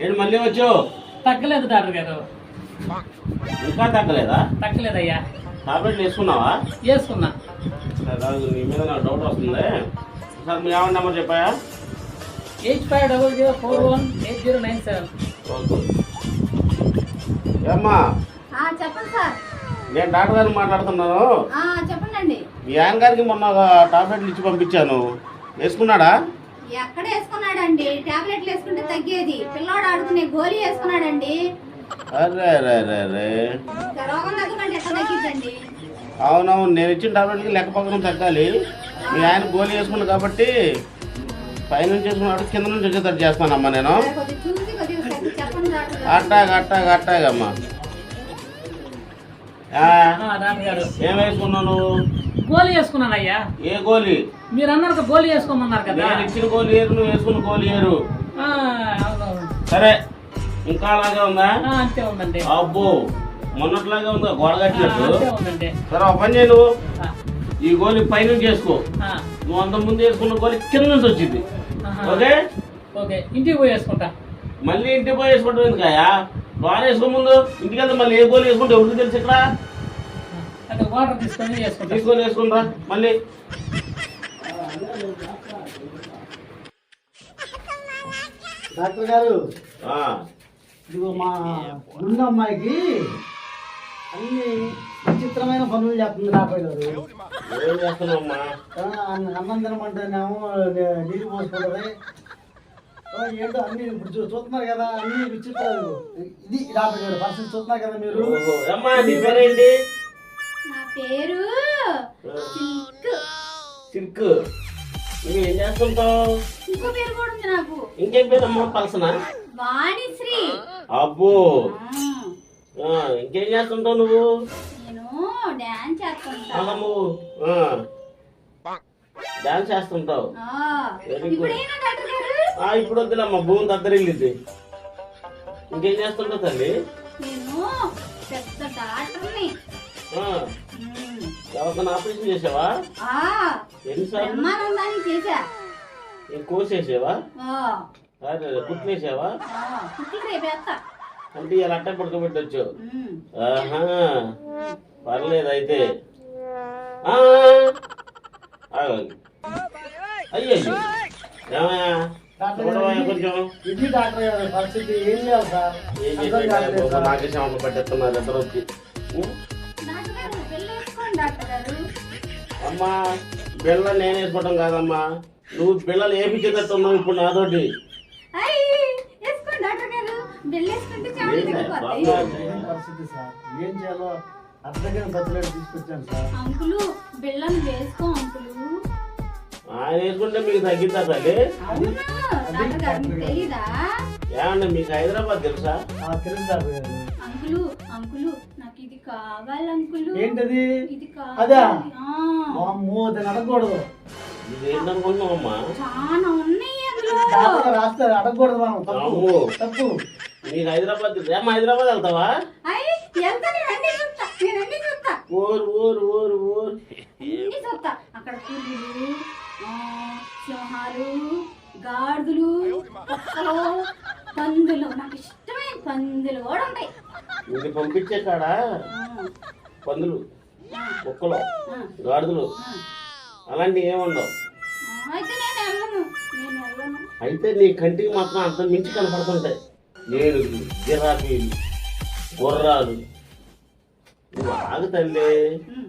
ఏంటి మళ్ళీ వచ్చావు? తగ్గలేదు డాక్టర్ గారు. ఇంకా తగ్గలేదా? తగ్గలేదయ్యా. టాబ్లెట్లు వేసుకున్నావా? వేసుకున్నా. సరే, రాజు, నీ మీద నాకు డౌట్ వస్తుంది. సార్ మీ ఏమన్నా number చెప్పాయా? Eight five double zero four one eight zero nine seven ఏమ్మా? చెప్పండి సార్. నేను డాక్టర్ గారిని మాట్లాడుతున్నాను. ఆ, చెప్పండి మీ ఆయన గారికి మొన్న ఒక టాబ్లెట్లు ఇచ్చి పంపించాను. వేసుకున్నాడా? ఎక్కడ వేసుకున్నాడండి? టాబ్లెట్లు వేసుకుంటే తగ్గేది. పిల్లోడు ఆడుకునే గోళీ వేసుకున్నాడండి. అరే అరే అరే అరే. ఇంకా రోగం తగ్గమంటే ఎక్కడ తగ్గిద్దండి? అవునవును నేను ఇచ్చిన టాబ్లెట్కి లెక్క పక్కన తగ్గాలి. మీ ఆయన గోళీ వేసుకున్నాడు కాబట్టి పైనుంచి వేసుకున్నాడు కింద నుంచి వచ్చేటట్టు చేస్తానమ్మా నేను. అట్టాగ అట్టాగ అట్టాగమ్మా ఏం వేసుకున్నావు నువ్వు? గోళీ వేసుకున్నానయ్యా. ఏ గోళీ? మీరు అన్నారు గోళీ వేసుకోమన్నారు కదా. నేను ఇచ్చిన గోళీ ఏరు నువ్వు వేసుకున్న గోళీ ఏరు. సరే ఇంకా అలాగే ఉందా? అంతే ఉందండి. అబ్బో మొన్నట్లాగే ఉందా? గోడ కట్టినట్టు? సరే ఒక పని చేయి నువ్వు. ఈ గోళీ పైనుంచి వేసుకో. ఆ, నువ్వు అంత ముందు వేసుకున్న గోళీ కింద నుంచి వచ్చింది. ఓకే? ఓకే ఇంటికి పోయి వేసుకుంటా. మళ్ళీ ఇంటికి పోయి వేసుకోవడం ఎందుకయ్యా? బాగా వేసుకో ముందు ఇంటికి వెళ్తే మళ్ళీ ఏ గోళీ వేసుకుంటే ఎవరికి తెలుసు ఇక్కడ? అంటే వాటర్ తీసుకొని వేసుకుంటా. తీసుకొని వేసుకుంటా మళ్ళీ. డాక్టర్ గారు ఆ, ఇదిగో మా ముందు అమ్మాయికి అన్ని విచిత్రమైన పనులు చేస్తుంది డాక్టర్ గారు. ఏం చేస్తున్నావమ్మా ఆ, అన్న- తినమంటేనేమో నీళ్ళు పోసుకుంటుంది. ఏంటో అన్ని ఇప్పుడు చూ- చూస్తున్నారు కదా అన్ని విచిత్రాలు. ఇది డాక్టర్ గారు పరిస్థితి చూస్తున్నారు కదా మీరు. అమ్మా నీ పేరేంటి? నా పేరు సిల్క్ నువ్వు ఏం చేస్తుంటావు? ఇంకో పేరు కూడా ఉంది నాకు. ఇంకేం పేరమ్మా పలసన? వాణిశ్రీ. అబ్బో. ఆ, ఆ, ఇంకేం చేస్తుంటావు నువ్వు? నేను డాన్స్ చేస్తుంటా. అమ్మమ్ము డాన్స్ చేస్తుంటావు. ఆ, ఇప్పుడు వద్దులమ్మా భూమి దగ్గరెళ్ళింది ఇంకేం చేస్తుంటావు తల్లి? పెద్ద డాక్టర్ని. ఎవరికైనా ఆపరేషన్ చేసావా? ఎన్నిసార్లు ఏం కోసేసావా అరే కుట్లేసావా అంటే ఇలా అట్ట పడుకోబెట్టచ్చు. ఆహా పర్లేదు అయితే. అయ్యయ్యో. ఏమయ్యా? ఇది డాక్టర్ గారు పరిస్థితి ఏం చేయాలి సార్. పట్టేస్తున్నారు ఇద్దరు వచ్చి అమ్మా బిళ్ళ నేను వేసుకోవడం కాదమ్మా. నువ్వు పిల్లలు ఏపించేటట్టు ఉన్నావు ఇప్పుడు నాతోటి. ఏం పరిస్థితి సార్? ఏం చేయాలో అర్థం తీసుకొచ్చాను సార్. అంకులు బిళ్ళను వేసుకో అంకులు. ఆయన వేసుకుంటే మీకు తగ్గిద్దా తల్లి అవునా? డాక్టర్ గారు మీకు తెలీదా? ఏమండి మీకు హైదరాబాద్ తెలుసా? ఆ, తెలుసు డాక్టర్ గారు. అంకులు అంకులు నాకు ఇది కావాలి అంకులు. ఏంటది? ఇది అదా? కావాలి. ఆ, అమ్మో దాన్ని అడగకూడదు. చాలా ఉన్నాయి రాస్తారు అడగకూడదు మనం. అమ్మో. తప్పు తప్పు. నీకు హైదరాబాద్ హైదరాబాద్ వెళ్తావా? ఓరు ఓరు ఓరు ఓరు. అక్కడ సింహాలు గాడిదలు కుక్కలు పందులు. నాకు ఇష్టమైన పందులు కూడా ఉంటాయి. ఇది పంపించే కాడ ఆ, పందులు కుక్కలు గాడిదలు. ఆ. అలాంటివి ఏముండవు అయితే నేను నేను నీ కంటికి మాత్రం అంత మించి కనపడుతుంటాయి. ఏనుగులు జిరాఫీలు గుర్రాలు. నువ్వు ఆగు తల్లి. ఉమ్.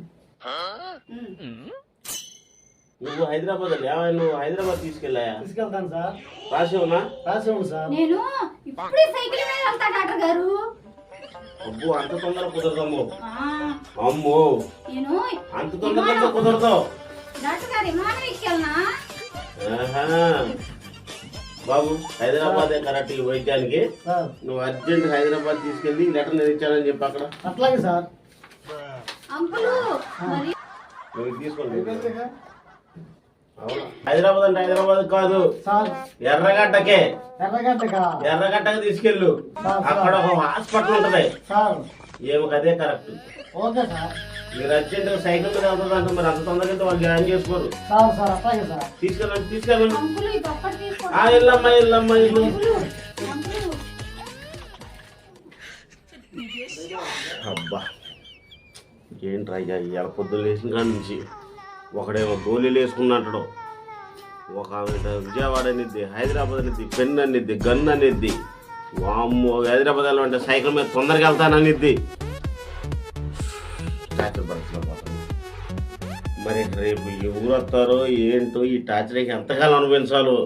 ఉమ్. నువ్వు హైదరాబాద్ ఏమైనా నువ్వు హైదరాబాద్ తీసుకెళ్ళాయా? తీసుకెళ్తాను సార్. రాసేవనా? రాసి ఉంది సార్. నేను ఇప్పుడే సైకిల్ మీద వెళ్తా డాక్టర్ గారు. అబ్బో అంత తొందర కుదరదమ్మో. అమ్మో. నేను అంత తొందరగా కుదరదు డాక్టర్ గారు విమానం ఎక్కెళ్ళనా ఆహా. బాబు హైదరాబాద్ కరెక్ట్ ఈ వైద్యానికి. నువ్వు అర్జెంట్ హైదరాబాద్ తీసుకెళ్ళి లెటర్ నేను ఇచ్చానని చెప్పి అక్కడ అట్లాగే సార్. అంకులు మరి నువ్వు తీసుకోండి? హైదరాబాద్ అంటే హైదరాబాద్ కాదు. సార్. ఎర్రగడ్డకే. ఎర్రగడ్డకా? ఎర్రగడ్డకి తీసుకెళ్ళు. అక్కడ ఒక హాస్పిటల్ ఉంటది. సార్. ఏమో అదే కరెక్ట్. Okay sir. మీరు అర్జెంట్ సైకిల్ మీద వెళ్తుందంటే మరి అంత తొందరగా అయితే వాళ్ళు జాయిన్ చేసుకోరు. సార్ సార్ అట్లాగే సార్. తీసుకెళ్ళండి తీసుకెళ్ళండి. ఇల్లమ్మా ఇల్లమ్మా ఇల్లు. అబ్బా. ఏంట్రా అయ్యా ఇవాళ పొద్దున్న లేచిన కాడి నుంచి? ఒకడేమో గోళీలు వేసుకున్నట్టు ఒక విజయవాడ అనిద్ది హైదరాబాద్ అనిద్ది పెన్ అనిద్ది గన్ అనిద్ది. వామ్మో హైదరాబాద్ వెళ్ళమంటే సైకిల్ మీద తొందరగా వెళ్తాననిద్ది టార్చర్ పడుతున్నా మరి రేపు ఎవరు వస్తారో ఏంటో ఈ టార్చర్కి ఎంతకాలం అనుభవించాలో?